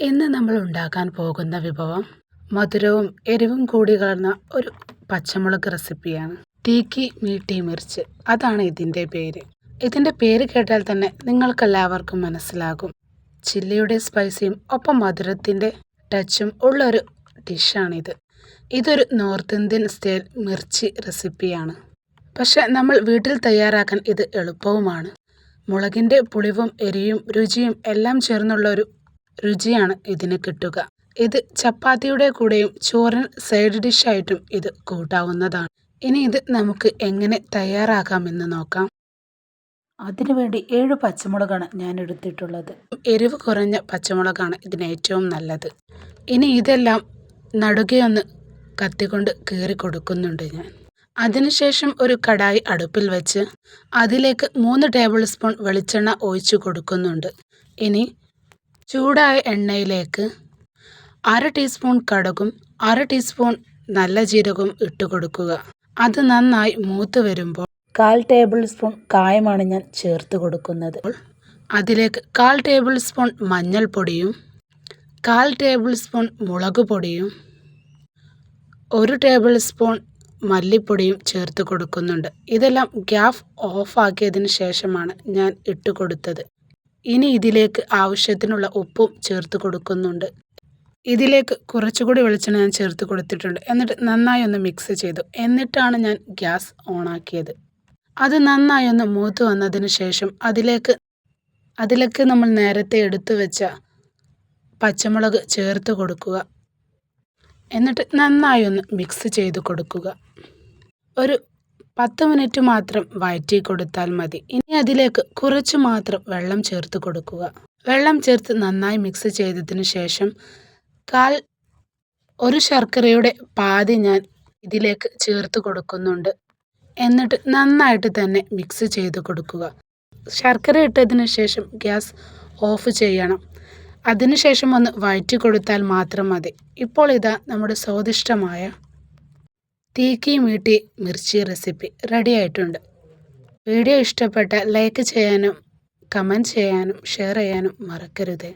ഇന്ന് നമ്മൾ ഉണ്ടാക്കാൻ പോകുന്ന വിഭവം മധുരവും എരിവും കൂടി കലർന്ന ഒരു പച്ചമുളക് റെസിപ്പിയാണ്. തീക്കി മീട്ടി മിർച്ച്. അതാണ് ഇതിന്റെ പേര്. ഇതിന്റെ പേര് കേട്ടാൽ തന്നെ നിങ്ങൾക്കെല്ലാവർക്കും മനസ്സിലാകും. ചില്ലിയുടെ സ്പൈസിയും ഒപ്പം മധുരത്തിന്റെ ടച്ചും ഉള്ളൊരു ഡിഷാണിത് ഇതൊരു നോർത്ത് ഇന്ത്യൻ സ്റ്റൈൽ മിർച്ചി റെസിപ്പിയാണ് പക്ഷെ നമ്മൾ വീട്ടിൽ തയ്യാറാക്കാൻ ഇത് എളുപ്പവുമാണ്. മുളകിന്റെ പുളിവും എരിയും രുചിയും എല്ലാം ചേർന്നുള്ള ഒരു രുചിയാണ് ഇതിന് കിട്ടുക. ഇത് ചപ്പാത്തിയുടെ കൂടെയും ചോറിന് സൈഡ് ഡിഷായിട്ടും ഇത് കൂട്ടാവുന്നതാണ്. ഇനി ഇത് നമുക്ക് എങ്ങനെ തയ്യാറാക്കാമെന്ന് നോക്കാം. അതിനുവേണ്ടി ഏഴ് പച്ചമുളകാണ് ഞാൻ എടുത്തിട്ടുള്ളത്. എരിവ് കുറഞ്ഞ പച്ചമുളകാണ് ഇതിന് ഏറ്റവും നല്ലത്. ഇനി ഇതെല്ലാം നടുകയൊന്ന് കത്തിക്കൊണ്ട് കീറി കൊടുക്കുന്നുണ്ട് ഞാൻ. അതിനുശേഷം ഒരു കടായി അടുപ്പിൽ വെച്ച് അതിലേക്ക് മൂന്ന് ടേബിൾ സ്പൂൺ വെളിച്ചെണ്ണ ഒഴിച്ചു കൊടുക്കുന്നുണ്ട്. ഇനി ചൂടായ എണ്ണയിലേക്ക് അര ടീസ്പൂൺ കടുകും അര ടീസ്പൂൺ നല്ല ജീരകവും ഇട്ട് കൊടുക്കുക. അത് നന്നായി മൂത്ത് വരുമ്പോൾ കാൽ ടേബിൾ സ്പൂൺ കായമാണ് ഞാൻ ചേർത്ത് കൊടുക്കുന്നത്. അതിലേക്ക് കാൽ ടേബിൾ സ്പൂൺ മഞ്ഞൾപ്പൊടിയും കാൽ ടേബിൾ സ്പൂൺ മുളക് പൊടിയും ഒരു ടേബിൾ സ്പൂൺ മല്ലിപ്പൊടിയും ചേർത്ത് കൊടുക്കുന്നുണ്ട്. ഇതെല്ലാം ഗ്യാസ് ഓഫാക്കിയതിന് ശേഷമാണ് ഞാൻ ഇട്ട് കൊടുത്തത്. ഇനി ഇതിലേക്ക് ആവശ്യത്തിനുള്ള ഉപ്പും ചേർത്ത് കൊടുക്കുന്നുണ്ട്. ഇതിലേക്ക് കുറച്ചുകൂടി വെളിച്ചെണ്ണ ഞാൻ ചേർത്ത് കൊടുത്തിട്ടുണ്ട്. എന്നിട്ട് നന്നായി ഒന്ന് മിക്സ് ചെയ്തു. എന്നിട്ടാണ് ഞാൻ ഗ്യാസ് ഓണാക്കിയത് അത് നന്നായി ഒന്ന് മൂത്ത് വന്നതിന് ശേഷം അതിലേക്ക് അതിലേക്ക് നമ്മൾ നേരത്തെ എടുത്തു വെച്ച പച്ചമുളക് ചേർത്ത് കൊടുക്കുക. എന്നിട്ട് നന്നായി ഒന്ന് മിക്സ് ചെയ്ത് കൊടുക്കുക. ഒരു പത്ത് മിനിറ്റ് മാത്രം വഴറ്റി കൊടുത്താൽ മതി. ഇനി അതിലേക്ക് കുറച്ച് മാത്രം വെള്ളം ചേർത്ത് കൊടുക്കുക. വെള്ളം ചേർത്ത് നന്നായി മിക്സ് ചെയ്തതിന് ശേഷം കാൽ ഒരു ശർക്കരയുടെ പാതി ഞാൻ ഇതിലേക്ക് ചേർത്ത് കൊടുക്കുന്നുണ്ട്. എന്നിട്ട് നന്നായിട്ട് തന്നെ മിക്സ് ചെയ്ത് കൊടുക്കുക. ശർക്കര ഇട്ടതിന് ശേഷം ഗ്യാസ് ഓഫ് ചെയ്യണം. അതിനുശേഷം ഒന്ന് വഴറ്റി കൊടുത്താൽ മാത്രം മതി. ഇപ്പോൾ ഇതാ നമ്മുടെ സ്വാദിഷ്ടമായ തീക്കി മീട്ടി മിർച്ചി റെസിപ്പി റെഡി ആയിട്ടുണ്ട്. വീഡിയോ ഇഷ്ടപ്പെട്ടാൽ ലൈക്ക് ചെയ്യാനും കമന്റ് ചെയ്യാനും ഷെയർ ചെയ്യാനും മറക്കരുത്.